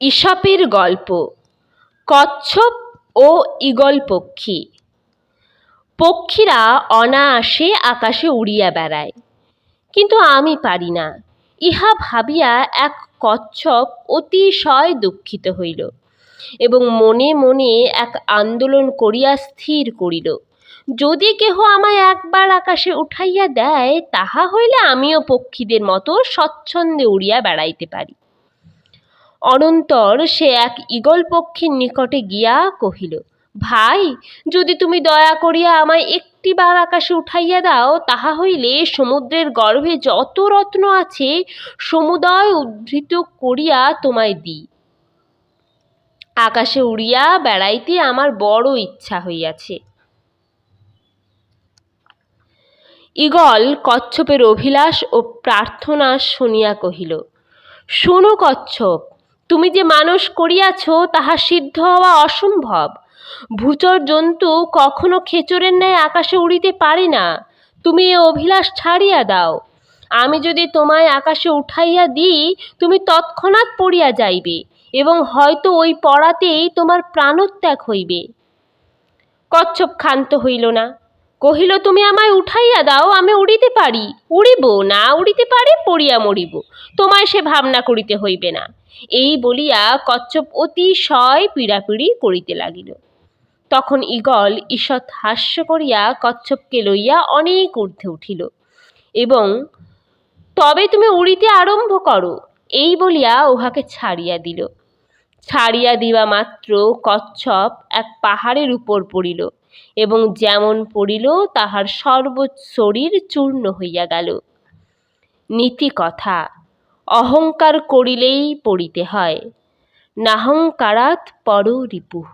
ঈশপের গল্প, কচ্ছপ ও ঈগল পক্ষী। পক্ষীরা অনায়াসে আকাশে উড়িয়া বেড়ায়। কিন্তু আমি পারি না। ইহা ভাবিয়া এক কচ্ছপ অতিশয় দুঃখিত হইল এবং মনে মনে এক আন্দোলন করিয়া স্থির করিল। যদি কেহ আমায় একবার আকাশে উঠাইয়া দেয়, তাহা হইলে আমিও পক্ষীদের মতো স্বচ্ছন্দে উড়িয়া বেড়াইতে পারি। অনন্তর সে এক ঈগল পক্ষীর নিকটে গিয়া কহিল, ভাই, যদি তুমি দয়া করিয়া আমায় একটিবার আকাশে উঠাইয়া দাও, তাহা হইলে সমুদ্রের গর্ভে যত রত্ন আছে, সমুদয় উদ্ধৃত করিয়া তোমায় দিই। আকাশে উড়িয়া বেড়াইতে আমার বড় ইচ্ছা হইয়াছে। ঈগল কচ্ছপের অভিলাষ ও প্রার্থনা শুনিয়া কহিল, শোনো কচ্ছপ তুমি যে মানুষ করিয়াছ, তাহা সিদ্ধ হওয়া অসম্ভব। ভূচর জন্তু কখনো খেচরের ন্যায় আকাশে উড়িতে পারে না। তুমি এ অভিলাষ ছাড়িয়া দাও। আমি যদি তোমায় আকাশে উঠাইয়া দিই, তুমি তৎক্ষণাৎ পড়িয়া যাইবে এবং হয়তো ওই পড়াতেই তোমার প্রাণত্যাগ হইবে। কচ্ছপ ক্ষান্ত হইল না। কহিল, তুমি আমায় উঠাইয়া দাও, আমি উড়িতে পারি। উড়িব না, উড়িতে পারি, পড়িয়া মরিব। তোমায় সে ভাবনা করিতে হইবে না। এই বলিয়া কচ্ছপ অতিশয় পীড়াপিড়ি করিতে লাগিল। তখন ঈগল ঈষৎ হাস্য করিয়া কচ্ছপকে লইয়া অনেক ঊর্ধ্বে উঠিল এবং, তবে তুমি উড়িতে আরম্ভ করো। এই বলিয়া উহাকে ছাড়িয়া দিল। ছাড়িয়া দিবা মাত্র কচ্ছপ এক পাহাড়ের উপর পড়িল। এবং যেমন পড়িল, তাহার সর্ব শরীর চূর্ণ হইয়া গেল। নীতি কথা, অহংকার করিলেই পড়িতে হয়। নাহংকারাৎ পর রিপুঃ।